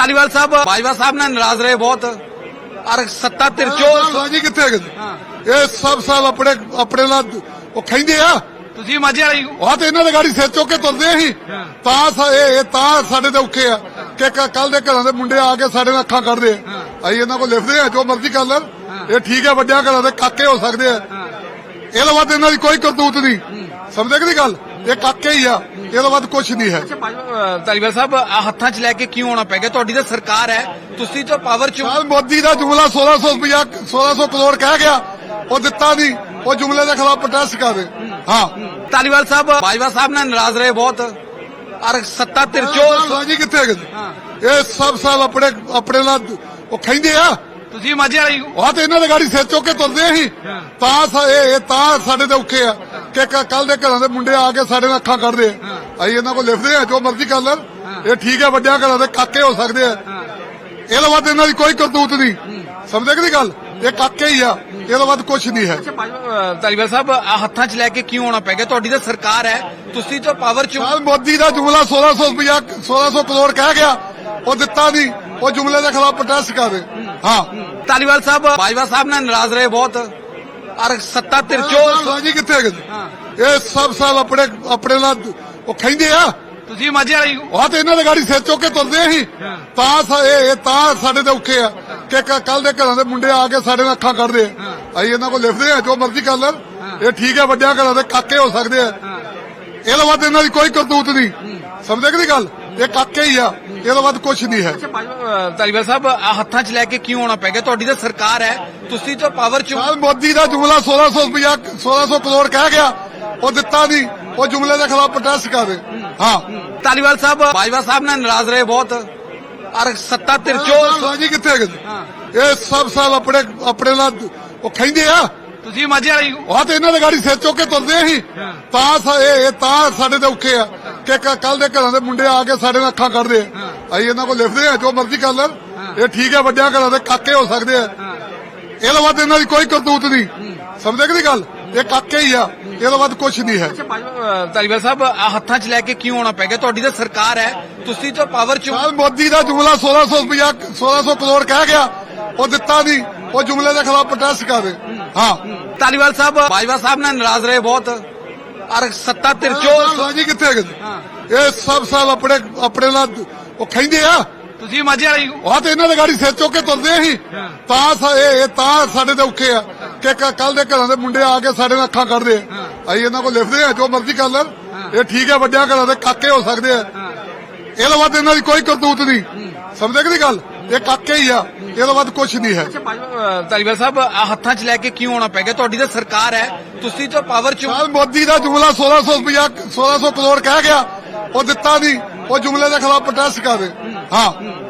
ਧਾਲੀਵਾਲ ਸਾਹਿਬ ਬਾਜਵਾ ਸਾਹਿਬ ਨਾਲ ਨਾਰਾਜ਼ ਰਹੇ ਬਹੁਤ। ਔਰ ਸੱਤਾ ਤਿਰਚੋ ਸਾਜੀ ਕਿੱਥੇ? ਹਾਂ। ਇਹ ਸਭ ਸਾਲ ਆਪਣੇ ਆਪਣੇ ਨਾਲ ਉਹ ਖੈਂਦੇ ਆ। ਤੁਸੀਂ ਮਾਝੇ ਵਾਲੀ। ਉਹ ਤੇ ਇਹਨਾਂ ਦੇ ਗਾੜੀ ਸਿਰ ਚੁੱਕ ਕੇ ਤੁਰਦੇ ਸੀ। ਤਾਂ ਇਹ ਤਾਂ ਸਾਡੇ ਤੇ ਔਖੇ ਆ। ਕਿ ਕੱਲ ਦੇ ਘਰਾਂ ਦੇ ਮੁੰਡੇ ਆ ਕੇ ਸਾਡੇ ਨਾਲ ਅੱਖਾਂ ਕੱਢਦੇ ਆ। ਅਸੀਂ ਇਹਨਾਂ ਕੋਲ ਲਿਖਦੇ ਆ ਜੋ ਮਰਜ਼ੀ ਕਰ ਲੈਣ। ਇਹ ਠੀਕ ਹੈ ਵੱਡਿਆਂ ਘਰਾਂ ਦੇ ਕਾਕੇ ਹੋ ਸਕਦੇ ਆ। ਇਹਦੇ ਬਾਅਦ ਇਹਨਾਂ ਦੀ ਕੋਈ ਕਰਤੂਤ ਨਹੀਂ। ਸਮਝਦੇ ਕਿ ਨਹੀਂ ਗੱਲ? ਇਹ ਕਾਕੇ ਹੀ ਆ। ਇਹਦੇ ਬਾਅਦ ਕੁਝ ਨਹੀਂ ਹੈ। ਧਾਲੀਵਾਲ ਸਾਹਿਬ ਆਹ ਹੱਥਾਂ 'ਚ ਲੈ ਕੇ ਕਿਉਂ ਆਉਣਾ ਪੈ ਗਿਆ? ਤੁਹਾਡੀ ਤਾਂ ਸਰਕਾਰ ਹੈ। ਤੁਸੀਂ ਤਾਂ ਪਾਵਰ 'ਚ ਹੋ। ਮੋਦੀ ਦਾ ਜੁਮਲਾ 1600 ਰੁਪਇਆ 1600 ਕਰੋੜ ਕਹਿ ਗਿਆ। ਉਹ ਦਿੱਤਾ ਨਹੀਂ ਉਹ ਜੁਮਲੇ ਦੇ ਖਿਲਾਫ ਪ੍ਰੋਟੈਸਟ ਕਰ ਰਹੇ। ਹਾਂ। ਧਾਲੀਵਾਲ ਸਾਹਿਬ ਬਾਜਵਾ ਸਾਹਿਬ ਨਾਲ ਨਾਰਾਜ਼ ਰਹੇ ਬਹੁਤ। ਔਰ ਸੱਤਾ ਤਿਰਚੋ ਸਾਜੀ ਕਿੱਥੇ? ਹਾਂ। ਇਹ ਸਭ ਸਾਲ ਆਪਣੇ ਆਪਣੇ ਨਾਲ ਉਹ ਖੈਂਦੇ ਆ। ਤੁਸੀਂ ਮਾਝੇ ਵਾਲੀ। ਉਹ ਤੇ ਇਹਨਾਂ ਦੇ ਗਾੜੀ ਸਿਰ ਚੁੱਕ ਕੇ ਤੁਰਦੇ ਸੀ। ਤਾਂ ਸ- ਇਹ ਇਹ ਤਾਂ ਸਾਡੇ ਤੇ ਔਖੇ ਆ। ਕਿ ਕੱਲ ਦੇ ਘਰਾਂ ਦੇ ਮੁੰਡੇ ਆ ਕੇ ਸਾਡੇ ਨਾਲ ਅੱਖਾਂ ਕੱਢਦੇ ਆ। ਅਸੀਂ ਇਹਨਾਂ ਕੋਲ ਲਿਖਦੇ ਆ ਜੋ ਮਰਜ਼ੀ ਕਰ ਲੈਣ। ਇਹ ਠੀਕ ਹੈ ਵੱਡਿਆਂ ਘਰਾਂ ਦੇ ਕਾਕੇ ਹੋ ਸਕਦੇ ਆ। ਇਹਦੇ ਬਾਅਦ ਇਹਨਾਂ ਦੀ ਕੋਈ ਕਰਤੂਤ ਨਹੀਂ। ਸਮਝਦੇ ਕਿ ਨਹੀਂ ਗੱਲ? ਇਹ ਕਾਕੇ ਹੀ ਆ। ਇਹਦੇ ਬਾਅਦ ਕੁਝ ਨਹੀਂ ਹੈ। ਧਾਲੀਵਾਲ ਸਾਹਿਬ ਆਹ ਹੱਥਾਂ 'ਚ ਲੈ ਕੇ ਕਿਉਂ ਆਉਣਾ ਪੈ ਗਿਆ? ਤੁਹਾਡੀ ਤਾਂ ਸਰਕਾਰ ਹੈ। ਤੁਸੀਂ ਤਾਂ ਪਾਵਰ 'ਚ ਮੋਦੀ ਦਾ ਜੁਮਲਾ 1600 ਰੁਪਇਆ 1600 ਕਰੋੜ ਕਹਿ ਗਿਆ। ਉਹ ਦਿੱਤਾ ਨਹੀਂ। ਉਹ ਜੁਮਲੇ ਦੇ ਖਿਲਾਫ ਪ੍ਰੋਟੈਸਟ ਕਰ ਰਹੇ। ਹਾਂ। ਧਾਲੀਵਾਲ ਸਾਹਿਬ ਬਾਜਵਾ ਸਾਹਿਬ ਨਾਲ ਨਾਰਾਜ਼ ਰਹੇ ਬਹੁਤ। ਔਰ ਸੱਤਾ ਤਿਰਚੋ ਸਾਜੀ ਕਿੱਥੇ ਹੈਗੇ? ਨੇ? ਹਾਂ। ਇਹ ਸਭ ਆਪਣੇ ਆਪਣੇ ਨਾਲ ਉਹ ਖੈਂਦੇ ਆ। ਤੁਸੀਂ ਮਾਝੇ ਵਾਲੀ ਹੋ। ਉਹ ਤੇ ਇਹਨਾਂ ਦੇ ਗਾੜੀ ਸਿਰ ਚੁੱਕ ਕੇ ਤੁਰਦੇ ਸੀ। ਤਾਂ ਇਹ ਇਹ ਸਾਡੇ ਤੇ ਔਖੇ ਆ। ਕਿ ਕੱਲ ਦੇ ਘਰਾਂ ਦੇ ਮੁੰਡੇ ਆ ਕੇ ਸਾਡੇ ਨਾਲ ਅੱਖਾਂ ਕੱਢਦੇ ਆ। ਅਸੀਂ ਇਹਨਾਂ ਕੋਲ ਲਿਖਦੇ ਆ ਜੋ ਮਰਜ਼ੀ ਕਰ ਲੈਣ। ਇਹ ਠੀਕ ਹੈ ਵੱਡਿਆਂ ਘਰਾਂ ਦੇ ਕਾਕੇ ਹੋ ਸਕਦੇ ਆ। ਇਹਦੇ ਬਾਅਦ ਇਹਨਾਂ ਦੀ ਕੋਈ ਕਰਤੂਤ ਨਹੀਂ। ਸਮਝਦੇ ਕਿ ਨਹੀਂ ਗੱਲ? ਇਹ ਕਾਕੇ ਹੀ ਆ। ਇਹਦੇ ਬਾਅਦ ਕੁਝ ਨਹੀਂ ਹੈ। ਧਾਲੀਵਾਲ ਸਾਹਿਬ ਆਹ ਹੱਥਾਂ 'ਚ ਲੈ ਕੇ ਕਿਉਂ ਆਉਣਾ ਪੈ ਗਿਆ? ਤੁਹਾਡੀ ਤਾਂ ਸਰਕਾਰ ਹੈ। ਤੁਸੀਂ ਤਾਂ ਪਾਵਰ 'ਚ ਹੋ। ਸਾਲ ਮੋਦੀ ਦਾ ਜੁਮਲਾ 1600 ਰੁਪਇਆ 1600 ਕਰੋੜ ਕਹਿ ਗਿਆ। ਉਹ ਦਿੱਤਾ ਨਹੀਂ। ਉਹ ਜੁਮਲੇ ਦੇ ਖਿਲਾਫ ਪ੍ਰੋਟੈਸਟ ਕਰ ਰਹੇ। ਹਾਂ। ਧਾਲੀਵਾਲ ਸਾਹਿਬ ਬਾਜਵਾ ਸਾਹਿਬ ਨਾਲ ਨਾਰਾਜ਼ ਰਹੇ ਬਹੁਤ। ਔਰ ਸੱਤਾ ਤਿਰਚੋ ਸਾਜੀ ਕਿੱਥੇ? ਹਾਂ। ਇਹ ਸਭ ਸਾਲ ਆਪਣੇ ਆਪਣੇ ਨਾਲ ਉਹ ਖੈਂਦੇ ਆ। ਤੁਸੀਂ ਮਾਝੇ ਵਾਲੀ। ਉਹ ਤੇ ਇਹਨਾਂ ਦੇ ਗਾੜੀ ਸਿਰ ਚੁੱਕ ਕੇ ਤੁਰਦੇ ਸੀ ਹਾਂ। ਤਾਂ ਸ- ਇਹ ਇਹ ਤਾਂ ਸਾਡੇ ਤੇ ਔਖੇ ਆ। ਕਿ ਕੱਲ ਦੇ ਘਰਾਂ ਦੇ ਮੁੰਡੇ ਆ ਕੇ ਸਾਡੇ ਨਾਲ ਅੱਖਾਂ ਕੱਢਦੇ ਆ। ਅਸੀਂ ਇਹਨਾਂ ਕੋਲ ਲਿਖਦੇ ਆ ਜੋ ਮਰਜ਼ੀ ਕਰ ਲੈਣ। ਇਹ ਠੀਕ ਹੈ ਵੱਡਿਆਂ ਘਰਾਂ ਦੇ ਕਾਕੇ ਹੋ ਸਕਦੇ ਆ। ਇਹਦੇ ਬਾਅਦ ਇਹਨਾਂ ਦੀ ਕੋਈ ਕਰਤੂਤ ਨਹੀਂ। ਸਮਝਦੇ ਕਿ ਨਹੀਂ ਗੱਲ? ਇਹ ਕਾਕੇ ਹੀ ਆ। ਇਹਦੇ ਬਾਅਦ ਕੁਝ ਨਹੀਂ ਹੈ। ਧਾਲੀਵਾਲ ਸਾਹਿਬ ਆਹ ਹੱਥਾਂ 'ਚ ਲੈ ਕੇ ਕਿਉਂ ਆਉਣਾ ਪੈ ਗਿਆ? ਤੁਹਾਡੀ ਤਾਂ ਸਰਕਾਰ ਹੈ। ਤੁਸੀਂ ਤਾਂ ਪਾਵਰ 'ਚ। ਸਾਲ ਮੋਦੀ ਦਾ ਜੁਮਲਾ 1600 ਰੁਪਇਆ 1600 ਕਰੋੜ ਕਹਿ ਗਿਆ। ਉਹ ਦਿੱਤਾ ਨਹੀਂ। ਉਹ ਜੁਮਲੇ ਦੇ ਖਿਲਾਫ ਪ੍ਰੋਟੈਸਟ ਕਰ ਰਹੇ। ਹਾਂ। ਧਾਲੀਵਾਲ ਸਾਹਿਬ ਬਾਜਵਾ ਸਾਹਿਬ ਨਾਲ ਨਾਰਾਜ਼ ਰਹੇ ਬਹੁਤ। ਔਰ ਸੱਤਾ ਤਿਰਚੋ ਸਾਜੀ ਕਿੱਥੇ ਹੈਗੇ ਇਹ ਸਭ ਸਾਲ ਆਪਣੇ ਆਪਣੇ ਨਾਲ ਉਹ ਖੈਂਦੇ ਆ। ਤੁਸੀਂ ਮਾਝੇ ਵਾਲੀ ਹੋ। ਉਹ ਤੇ ਇਹਨਾਂ ਦੇ ਗਾੜੀ ਸਿਰ ਚੁੱਕ ਕੇ ਤੁਰਦੇ ਸੀ ਹਾਂ। ਤਾਂ ਸ- ਇਹ ਇਹ ਤਾਂ ਸਾਡੇ ਤੇ ਔਖੇ ਆ। ਕਿ ਕੱਲ ਦੇ ਘਰਾਂ ਦੇ ਮੁੰਡੇ ਆ ਕੇ ਸਾਡੇ ਨਾਲ ਅੱਖਾਂ ਕੱਢਦੇ ਆ। ਅਸੀਂ ਇਹਨਾਂ ਕੋਲ ਲਿਖਦੇ ਆ ਜੋ ਮਰਜ਼ੀ ਕਰ ਲੈਣ। ਇਹ ਠੀਕ ਹੈ ਵੱਡਿਆਂ ਘਰਾਂ ਦੇ ਕਾਕੇ ਹੋ ਸਕਦੇ ਆ। ਇਹਦੇ ਬਾਅਦ ਇਹਨਾਂ ਦੀ ਕੋਈ ਕਰਤੂਤ ਨਹੀਂ। ਸਮਝਦੇ ਕਿ ਨਹੀਂ ਗੱਲ? ਇਹ ਕਾਕੇ ਹੀ ਆ। ਇਹਦੇ ਬਾਅਦ ਕੁਝ ਨਹੀਂ ਹੈ। ਧਾਲੀਵਾਲ ਸਾਹਿਬ ਆਹ ਹੱਥਾਂ 'ਚ ਲੈ ਕੇ ਕਿਉਂ ਆਉਣਾ ਪੈ ਗਿਆ? ਤੁਹਾਡੀ ਤਾਂ ਸਰਕਾਰ ਹੈ। ਤੁਸੀਂ ਤਾਂ ਪਾਵਰ 'ਚ ਹੋ। ਮੋਦੀ ਦਾ ਜੁਮਲਾ 1600 ਰੁਪਇਆ 1600 ਕਰੋੜ ਕਹਿ ਗਿਆ। ਉਹ ਦਿੱਤਾ ਨਹੀਂ। ਉਹ ਜੁਮਲੇ ਦੇ ਖਿਲਾਫ ਪ੍ਰੋਟੈਸਟ ਕਰ ਰਹੇ। ਹਾਂ।